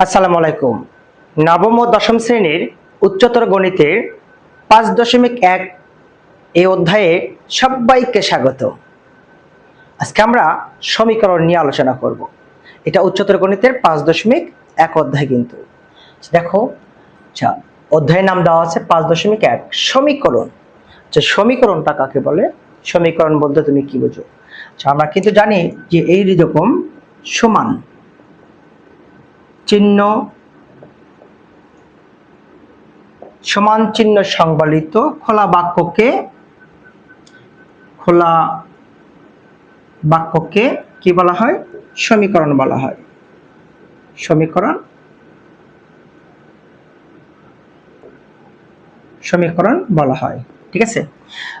আসসালামু আলাইকুম। নবম ও দশম শ্রেণির উচ্চতর গণিতের পাঁচ দশমিক এক এই অধ্যায়ে সবাইকে স্বাগত। আজকে আমরা সমীকরণ নিয়ে আলোচনা করব। এটা উচ্চতর গণিতের পাঁচ দশমিক এক অধ্যায় কিন্তু। দেখো আচ্ছা অধ্যায়ের নাম দেওয়া আছে পাঁচ দশমিক এক, সমীকরণ। আচ্ছা সমীকরণটা কাকে বলে? সমীকরণ বলতে তুমি কি বোঝো? আচ্ছা আমরা কিন্তু জানি যে এই রকম সমান। চিহ্ন, সমান চিহ্ন সংবলিত খোলা বাক্যকে খোলা বাক্যকে কি বলা হয়? সমীকরণ বলা হয়। সমীকরণ সমীকরণ বলা হয়। ঠিক আছে?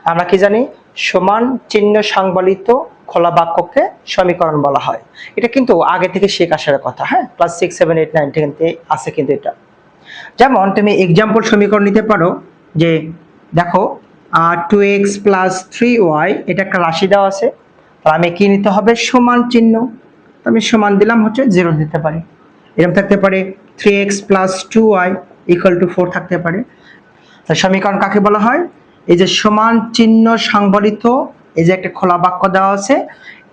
আমরা কি জানি? সমান চিহ্ন সংবলিত খোলা বাক্যকে সমীকরণ বলা হয়। এটা কিন্তু আগে থেকে শেখ আসার কথা হ্যাঁ? Class six seven eight nine থেকে আছে কিন্তু এটা। যেমন, তুমি এক্সাম্পল সমীকরণ নিতে পারো যে, দেখো two X plus three Y এটা একটা রাশি দেওয়া আছে। তাহলে আমি কি নিতে হবে? সমান চিহ্ন। আমি সমান দিলাম হচ্ছে জিরো দিতে পারি। এরকম থাকতে পারে three X plus two Y equal to four থাকতে পারে। সমীকরণ কাকে বলা হয়? এই যে সমান চিহ্ন সংবলিত এই যে একটা খোলা বাক্য দেওয়া আছে,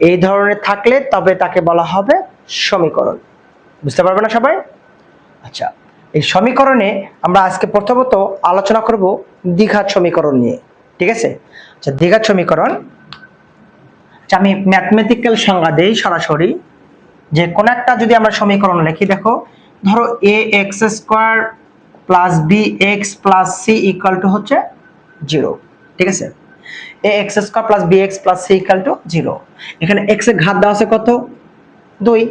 এই ধরনের থাকলে তবে তাকে বলা হবে সমীকরণ। বুঝতে পারবে না সবাই? আচ্ছা এই সমীকরণে আমরা আজকে প্রথমত আলোচনা করব দ্বিঘাত সমীকরণ নিয়ে, ঠিক আছে? আচ্ছা দ্বিঘাত সমীকরণ আচ্ছা আমি ম্যাথমেটিক্যাল সংজ্ঞা দেই সরাসরি, যে কোন একটা যদি আমরা সমীকরণ লিখি, দেখো, ধরো A X square plus B X plus C equal to হচ্ছে জিরো ঠিক আছে? A X square plus B X plus C equal to zero এখানে এক্সের ঘাত দেওয়া আছে কত? দুই।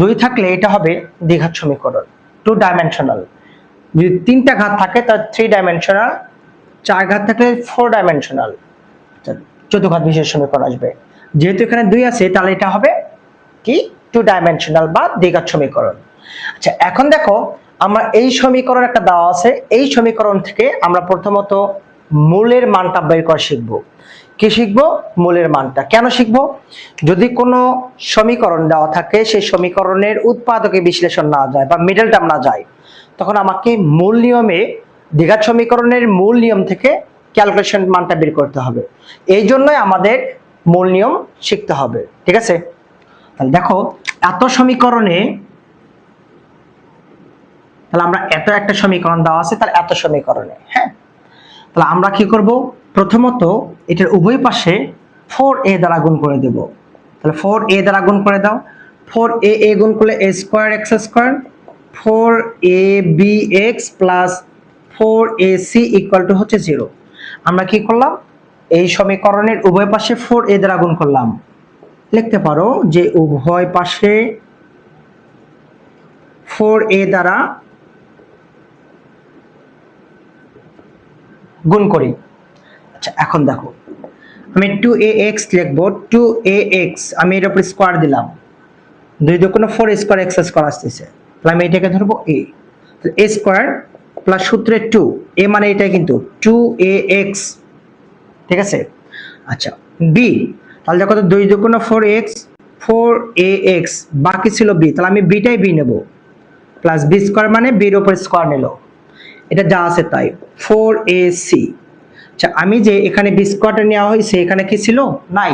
দুই থাকলে এটা হবে দ্বিঘাত সমীকরণ টু ডাইমেনশনাল যদি তিনটা ঘাত থাকে তার থ্রি ডাইমেনশনাল চার ঘাত থাকলে ফোর ডাইমেনশনাল চতুর্ঘাত বিশেষ সমীকরণ আসবে। যেহেতু এখানে দুই আছে, তাহলে এটা হবে কি? টু ডাইমেনশনাল বা দ্বিঘাত সমীকরণ। আচ্ছা এখন দেখো, আমরা এই সমীকরণ একটা দেওয়া আছে, এই সমীকরণ থেকে আমরা প্রথমত মূলের মানটা বের করা শিখব। কি শিখব? মূলের মানটা। কেন শিখব? যদি কোনো সমীকরণ দেওয়া থাকে, সেই সমীকরণের উৎপাদকে বিশ্লেষণ না যায় বা মিডল টার্ম না যায়, তখন আমাকে মূল নিয়মে দ্বিঘাত সমীকরণের মূল নিয়ম থেকে ক্যালকুলেশন মানটা বের করতে হবে। এই জন্যই আমাদের মূল নিয়ম শিখতে হবে। ঠিক আছে? তাহলে দেখো, এত সমীকরণে তাহলে আমরা এত একটা সমীকরণ দেওয়া আছে, তাহলে এত সমীকরণে হ্যাঁ? তাহলে আমরা কি করব? প্রথমত এটার উভয় পাশে ফোর এ দ্বারা গুণ করে দেব। তাহলে ফোর এ দ্বারা গুণ করে দাও। ফোর এ এ গুণ করলে A square X square four A B X plus four A C equal to হচ্ছে জিরো আমরা কি করলাম? এই সমীকরণের উভয় পাশে ফোর এ দ্বারা গুণ করলাম। লিখতে পারো যে উভয় পাশে ফোর এ দ্বারা গুণ করি। আচ্ছা এখন দেখো। আমি টু এ এক্স লিখব টু এ এক্স আমি এর উপর স্কোয়ার দিলাম। দুই দুগুণ ফোর স্কোয়ার এক্স স্কোয়ার আসতেছে। তাহলে আমি এটাকে ধরবো এ এ স্কোয়ার প্লাস সূত্রে টু এ মানে এটা কিন্তু টু এ এক্স ঠিক আছে? আচ্ছা বি তাহলে দেখো তো দুই দুগুণ four X four A X বাকি ছিল বি তাহলে আমি বিটাই বি নেব। প্লাস বি স্কোয়ার মানে বির ওপর স্কোয়ার নিল। এটা যা আছে তাই। ফোর এ সি আচ্ছা আমি যে এখানে বি স্কোয়ারটা নেওয়া হয়েছে, এখানে কি ছিল? নাই।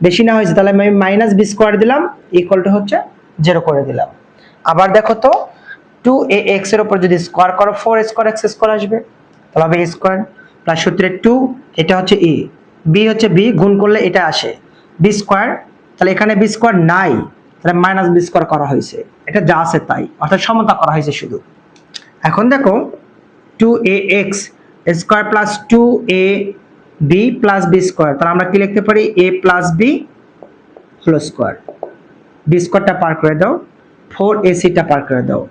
বেশি না হয়েছে, তাহলে আমি মাইনাস বি স্কোয়ার দিলাম ইকুয়াল টু হচ্ছে জিরো করে দিলাম। আবার দেখো তো টু এ এক্সের উপর যদি স্কোয়ার করো ফোর স্কোয়ার এক্স স্কোয়ার আসবে। তাহলে হবে স্কোয়ার প্লাস সূত্রে টু এটা হচ্ছে এ বি হচ্ছে বি গুণ করলে এটা আসে। বি স্কোয়ার তাহলে এখানে বি স্কোয়ার নাই। তাহলে মাইনাস বি স্কোয়ার করা হয়েছে। এটা যা আছে তাই। অর্থাৎ সমতা করা হয়েছে শুধু। এখন দেখো two A X square plus two A B plus B square তাহলে আমরা কি লিখতে পারি? A plus B whole square B স্কোয়ারটা পার করে দাও। ফোর এসিটা পার করে দাও।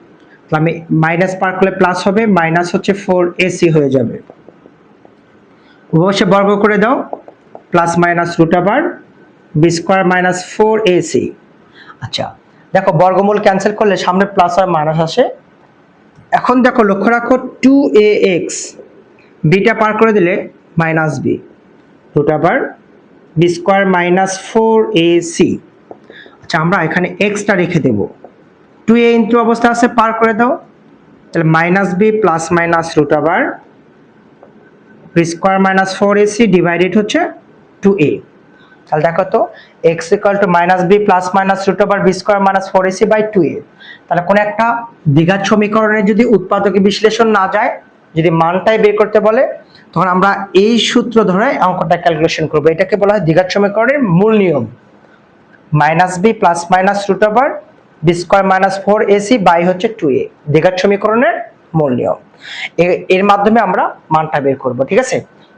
তাহলে আমি মাইনাস পার করলে প্লাস হবে মাইনাস হচ্ছে ফোর এসি হয়ে যাবে। অবশ্যই বর্গ করে দাও। প্লাস মাইনাস রুট আবার B square minus four AC আচ্ছা দেখো বর্গমূল ক্যান্সেল করলে সামনে প্লাস আর মাইনাস আসে। এখন দেখো লক্ষ্য রাখো টু এ এক্স বিটা পার করে দিলে মাইনাস বি রুট আবার B square minus four A C আচ্ছা আমরা এখানে এক্সটা রেখে দেব। টু এ ইন্টু অবস্থা আছে, পার করে দাও। তাহলে minus B plus minus root আবার B square minus four AC divided হচ্ছে টু এ তাহলে দেখো তো X equal to minus B plus minus root over B square minus four AC by two A তাহলে কোনো একটা দ্বিঘাত সমীকরণে যদি উৎপাদকে বিশ্লেষণ না যায়, যদি মানটাই বের করতে বলে, তখন আমরা এই সূত্র ধরে অঙ্কটা ক্যালকুলেশন করব। এটাকে বলা হয় দ্বিঘাত সমীকরণের মূল নিয়ম। Minus B plus minus root over B square minus four AC by হচ্ছে টু এ দ্বিঘাত সমীকরণের মূল নিয়ম। এর মাধ্যমে আমরা মানটা বের করব, ঠিক আছে?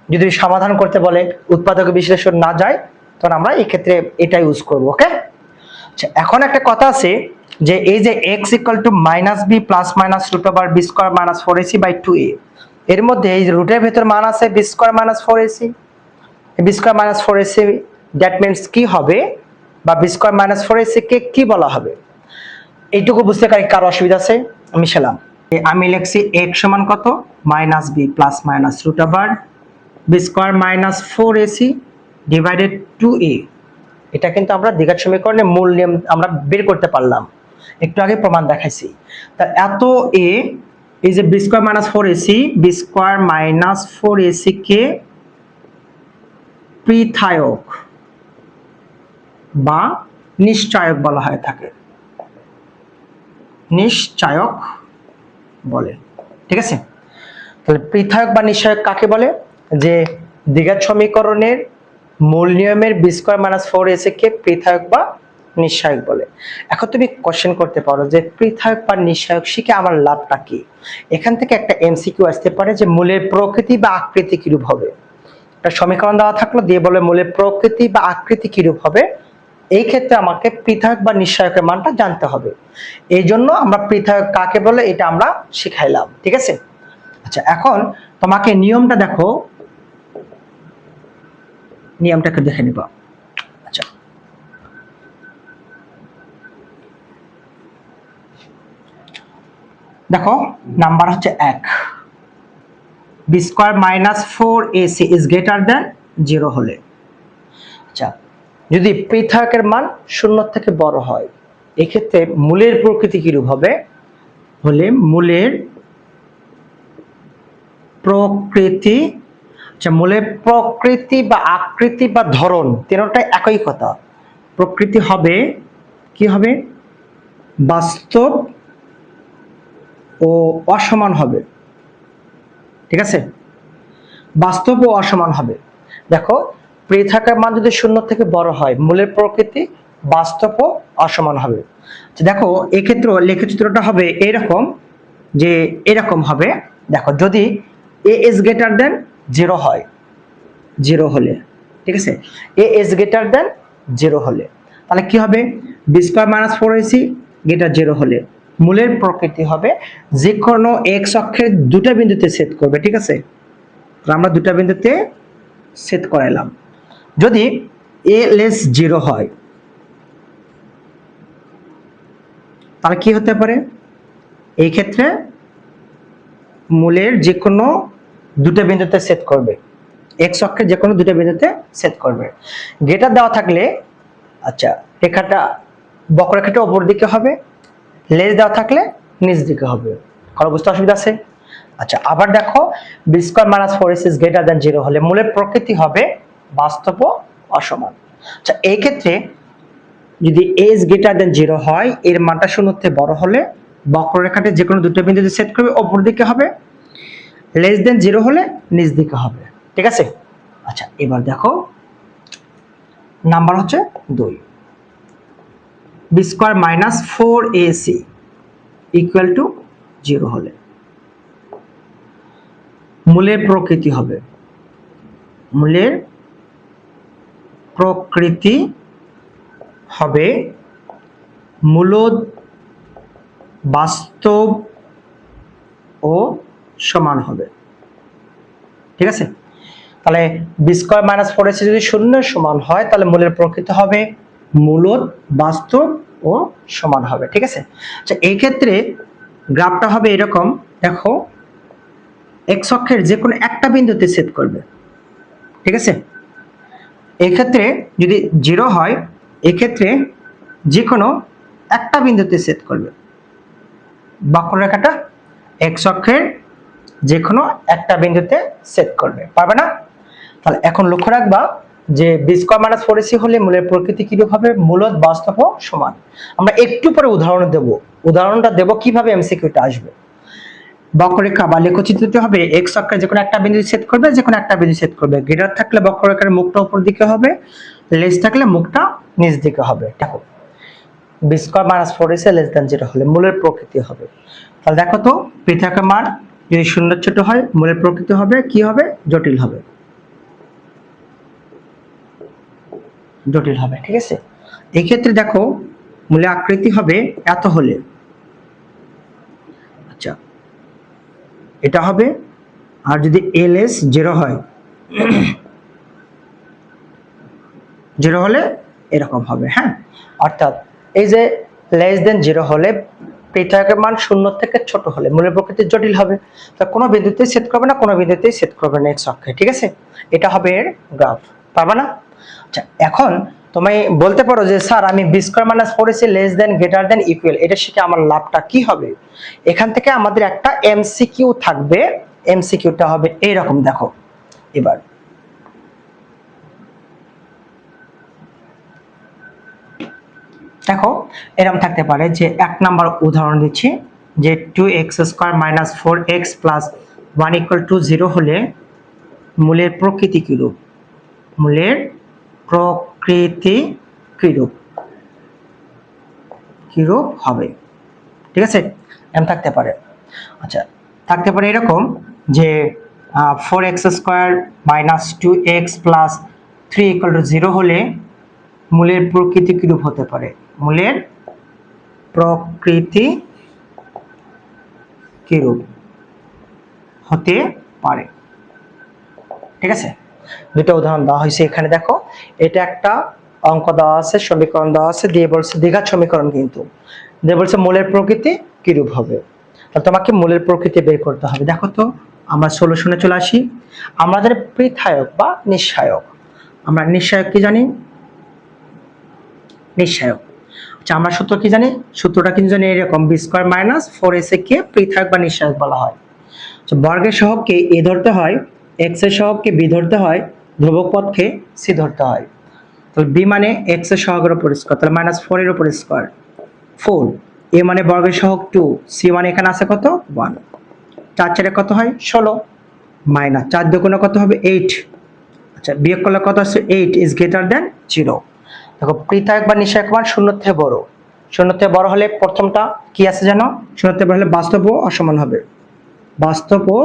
যদি সমাধান করতে বলে, উৎপাদক বিশ্লেষণ না যায় তখন আমরা এই ক্ষেত্রে এটা ইউজ করব ওকে আচ্ছা এখন একটা কথা আছে যে এই যে X equal to minus B plus minus root over B square minus four AC by two A এর মধ্যে এই রুটের ভেতর মান আছে B square minus four AC B square minus four AC that means কি হবে বা B square minus four AC কে কি বলা হবে? এইটুকু বুঝতে পারি কার অসুবিধা আছে? আমি সেলাম। আমি লিখছি এক্স সমান কত? Minus B plus minus root over B square minus four AC divided two A এটা কিন্তু আমরা দ্বিঘাত সমীকরণের মূল নিয়ম আমরা বের করতে পারলাম। একটু আগে প্রমাণ দেখাইছি। তা এত এ এই যে B square minus four AC B square minus four AC কে পৃথায়ক বা নিশ্চয়ক বলা হয়ে থাকে। নিশ্চয়ক বলে। ঠিক আছে? তাহলে পৃথায়ক বা নিশ্চয়ক কাকে বলে? যে দ্বিঘাত সমীকরণের মূল নিয়মের বি স্কোয়ার মাইনাস ফোর এসে কে পৃথক বা নিঃসায়ক বলে। এখন তুমি কোশ্চেন করতে পারো যে পৃথক বা নিশ্চয়ক শিখে আমার লাভটা কি? এখান থেকে একটা এমসিকিউ আসতে পারে যে মূলের প্রকৃতি বা আকৃতি কিরূপ হবে। একটা সমীকরণ দেওয়া থাকল, দিয়ে বলে মূলের প্রকৃতি বা আকৃতি কিরূপ হবে? এই ক্ষেত্রে আমাকে পৃথক বা নিশ্চয়কের মানটা জানতে হবে। এই জন্য আমরা পৃথক কাকে বলে? এটা আমরা শিখাইলাম, ঠিক আছে? আচ্ছা এখন তোমাকে নিয়মটা দেখো। নিয়মটাকে দেখে নিব। আচ্ছা। দেখো, নাম্বার হচ্ছে এক। B square minus four AC is greater than zero হলে। আচ্ছা যদি পৃথকের মান শূন্য থেকে বড় হয়, এক্ষেত্রে মূলের প্রকৃতি কিরূপ হবে? হলে মূলের প্রকৃতি আচ্ছা মূলের প্রকৃতি বা আকৃতি বা ধরন তিনটাই একই কথা। প্রকৃতি হবে কি হবে? বাস্তব ও অসমান হবে। ঠিক আছে? বাস্তব ও অসমান হবে। দেখো পৃথাকার মান যদি শূন্য থেকে বড় হয় মূলের প্রকৃতি বাস্তব ও অসমান হবে। আচ্ছা, দেখো এক্ষেত্রে লেখচিত্রটা হবে এরকম যে এরকম হবে। দেখো যদি A S greater than zero হয়। জিরো হলে। ঠিক আছে? A S greater than zero হলে। তাহলে কি হবে? B square minus four AC greater zero হলে। মূলের প্রকৃতি হবে যে কোনো এক্স অক্ষের দুটা বিন্দুতে সেট করবে, ঠিক আছে? আমরা দুটা বিন্দুতে সেট করাইলাম যদি এ লেস জিরো হয়, তাহলে কি হতে পারে? এই ক্ষেত্রে মূলের যে কোনো দুটো বিন্দুতে সেট করবে। এক্স অক্ষের যে কোনো দুটো বিন্দুতে সেট করবে। গেটার দেওয়া থাকলে আচ্ছা রেখাটা, বক্ররেখাটা ওপর দিকে হবে। লেজ দেওয়া থাকলে নিচ দিকে হবে। কারও বুঝতে অসুবিধা আছে? আচ্ছা আবার দেখো B square minus four is greater than zero হলে মূলের প্রকৃতি হবে বাস্তব অসমান। আচ্ছা এই ক্ষেত্রে যদি এজ গ্রেটার দেন জিরো হয়, এর মানটা শূন্য থেকে বড় হলে বক্ররেখাতে যে কোনো দুটো বিন্দুতে সেট করবে ওপর দিকে হবে। লেস দেন জিরো হলে নিচ দিকে হবে। ঠিক আছে? আচ্ছা এবার দেখো নাম্বার হচ্ছে দুই। B square minus four A C equal to zero হলে। মূলের প্রকৃতি হবে। মূলের প্রকৃতি হবে মূলত বাস্তব ও সমান হবে। ঠিক আছে? তাহলে বি স্কোয়ার মাইনাস ফোর যদি শূন্যের সমান হয়, তাহলে মূলের প্রকৃতি হবে মূলত বাস্তব ও সমান হবে। ঠিক আছে? আচ্ছা এই ক্ষেত্রে গ্রাফটা হবে এরকম। দেখো এক্স অক্ষের যে কোনো একটা বিন্দুতে সেট করবে। ঠিক আছে? এক্ষেত্রে যদি জিরো হয়, এক্ষেত্রে যে কোনো একটা বিন্দুতে সেট করবে। বক্ররেখাটা এক্স অক্ষের যে কোনো একটা বিন্দুতে সেট করবে। পারবে না? তাহলে এখন লক্ষ্য রাখবা যে B square minus four A C হলে মূলের প্রকৃতি কিরূপ হবে? মূলত বাস্তব সমান। আমরা একটু পরে উদাহরণ দেব। উদাহরণটা দেব কীভাবে এমসিকিউটা আসবে। বক্ররেখা বা লেখচিত্রটি হবে এক্স অক্ষের যে কোনো একটা বিন্দু সেট করবে যে কোনো একটা বিন্দু সেট করবে। গ্রেটার থাকলে বক্ররেখার মুখটা উপর দিকে হবে লেস থাকলে মুখটা নিচ দিকে হবে। দেখো B square minus four less than যেটা হলে মূলের প্রকৃতি হবে। তাহলে দেখো তো পৃথকের মান যদি শূন্য ছোট হয় মূলের প্রকৃতি হবে, কি হবে? জটিল হবে। জটিল হবে, ঠিক আছে? এই ক্ষেত্রে দেখো, মূলে আকৃতি হবে এত হলে। আচ্ছা এটা হবে, আর যদি এল এস জিরো হয়, জিরো হলে এরকম হবে হ্যাঁ? অর্থাৎ এই যে লেস দেন জিরো হলে পৃথকের মান শূন্য থেকে ছোট হলে মূলের প্রকৃতি জটিল হবে। তা কোনো বিন্দুতেই সেট করবে না, কোনো বিন্দুতেই সেট করবে না এক্স অক্ষে ঠিক আছে? এটা হবে এর গ্রাফ, পারবে না? আচ্ছা এখন তুমি বলতে পারো যে, স্যার, আমি B square minus four A C less than greater than equal এটা শিখে আমার লাভটা কি হবে? এখান থেকে আমাদের একটা এমসিকিউ থাকবে। এমসিকিউটা হবে এইরকম দেখো। এবার দেখো এরকম থাকতে পারে যে এক নাম্বার উদাহরণ দিচ্ছি, যে two x square minus four x plus one equal to zero হলে মূলের প্রকৃতি কিরূপ? মূলের প্রকৃতি কিরূপ? কিরূপ হবে? ঠিক আছে? এম থাকতে পারে। আচ্ছা থাকতে পারে এরকম যে four x square minus two x plus three equal to zero হলে মূলের প্রকৃতি কিরূপ হতে পারে? মূলের প্রকৃতি কিরূপ হতে পারে? ঠিক আছে? দুটো উদাহরণ দেওয়া হয়েছে এখানে, দেখো। এটা একটা অঙ্ক দেওয়া আছে, সমীকরণ দেওয়া আছে, দিয়ে বলছে দীঘার সমীকরণ কিন্তু। দিয়ে বলছে মূলের প্রকৃতি কিরূপ হবে? তোমাকে মূলের প্রকৃতি বের করতে হবে। দেখো তো, আমরা সলিউশনে চলে আসি। জানি পৃথায়ক বা নিঃসায়ক। আমরা নিঃসায়ক কি জানি? নিঃসায়ক। আমরা সূত্র কি জানি? সূত্রটা কিন্তু জানি এরকম B square minus four A C কে পৃথক বা নিঃসায়ক বলা হয়। আচ্ছা, বর্গের সহগকে এ ধরতে হয় এক্সের সহগকে বি ধরতে হয় ধ্রুবক পদকে সি ধরতে হয়। তাহলে বি মানে এক্সের সহগের উপর স্কোয়ার তাহলে মাইনাস ফোর এর উপর স্কোয়ার ফোর এ মানে বর্গের সহগ টু সি মানে এখানে আছে কত? ওয়ান চার চারে কত হয়? ষোলো। মাইনাস চার দুগুণে কত হবে? এইট আচ্ছা বিয়োগ করলে কত আছে eight is greater than zero দেখো পৃথক বা নিঃসায়ক মান শূন্য থেকে বড়। শূন্য থেকে বড় হলে প্রথমটা কি আছে যেন শূন্য থেকে বড় হলে বাস্তব ও অসমান হবে। বাস্তব ও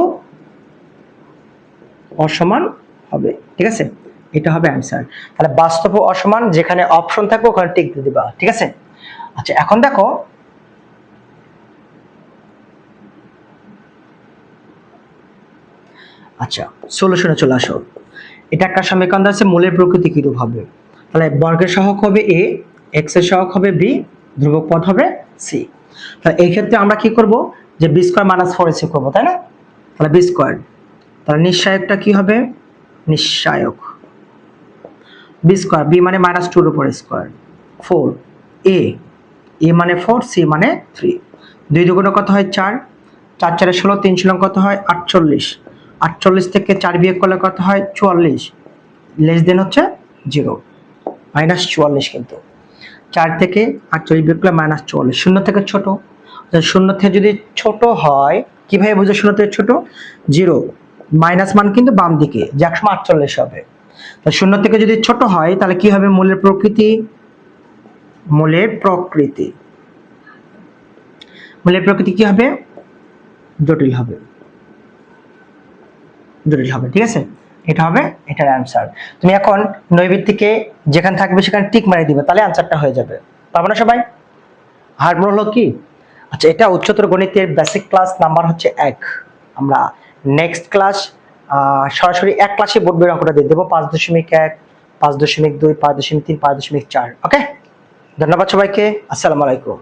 অসমান হবে। ঠিক আছে? এটা হবে অ্যান্সার তাহলে বাস্তব ও অসমান, যেখানে অপশন থাকবে, ওখানে টিক দিয়ে দিবা। ঠিক আছে? আচ্ছা এখন দেখো আচ্ছা সলিউশনে চলে আসো। এটা একটা সমীকরণ আছে, মূলের প্রকৃতি কিরূপ হবে? তাহলে বর্গের সহগ হবে এ এক্সের সহগ হবে বি, ধ্রুবক পদ হবে সি তাহলে এই ক্ষেত্রে আমরা কি করব? যে B square minus four A C করব, তাই না? তাহলে বি স্কোয়ার তাহলে নিঃসায়কটা কি হবে? নিঃসায়ক বি স্কোয়ার বি মানে মাইনাস টুর উপর স্কোয়ার ফোর এ এ মানে ফোর সি মানে থ্রি দুই দুগুণে কত হয়? চার। চার চারে ষোলো, তিন ষোলো কত হয়? আটচল্লিশ। আটচল্লিশ থেকে চার বিয়োগ করলে কত হয়? চুয়াল্লিশ। লেস দেন হচ্ছে জিরো মাইনাস চুয়াল্লিশ কিন্তু। চার থেকে আটচল্লিশ বিয়োগ করলে মাইনাস চুয়াল্লিশ, শূন্য থেকে ছোট। শূন্য থেকে যদি ছোট হয়, কীভাবে বুঝে শূন্য থেকে ছোট? জিরো। মাইনাস মান কিন্তু বাম দিকে, যে একসময় আটচল্লিশ হবে। শূন্য থেকে যদি ছোট হয়, তাহলে কি হবে? মূলের প্রকৃতি মূলের প্রকৃতি। মূলের প্রকৃতি কি হবে? জটিল হবে। জটিল হবে, ঠিক আছে? এটা হবে এটার অ্যান্সার তুমি এখন নৈবিত্তিকে যেখানে থাকবে সেখানে টিক মারি দিবে তাহলে অ্যান্সারটা হয়ে যাবে। পারব না সবাই? হার্ডমোর হলো কি? আচ্ছা এটা উচ্চতর গণিতের বেসিক ক্লাস নাম্বার হচ্ছে এক। আমরা নেক্সট ক্লাস সরাসরি এক ক্লাসে বোর্ড বের অঙ্কটা দিয়ে দেবো পাঁচ দশমিক এক পাঁচ দশমিক দুই পাঁচ দশমিক তিন পাঁচ দশমিক চার ওকে ধন্যবাদ সবাইকে আসসালামু আলাইকুম।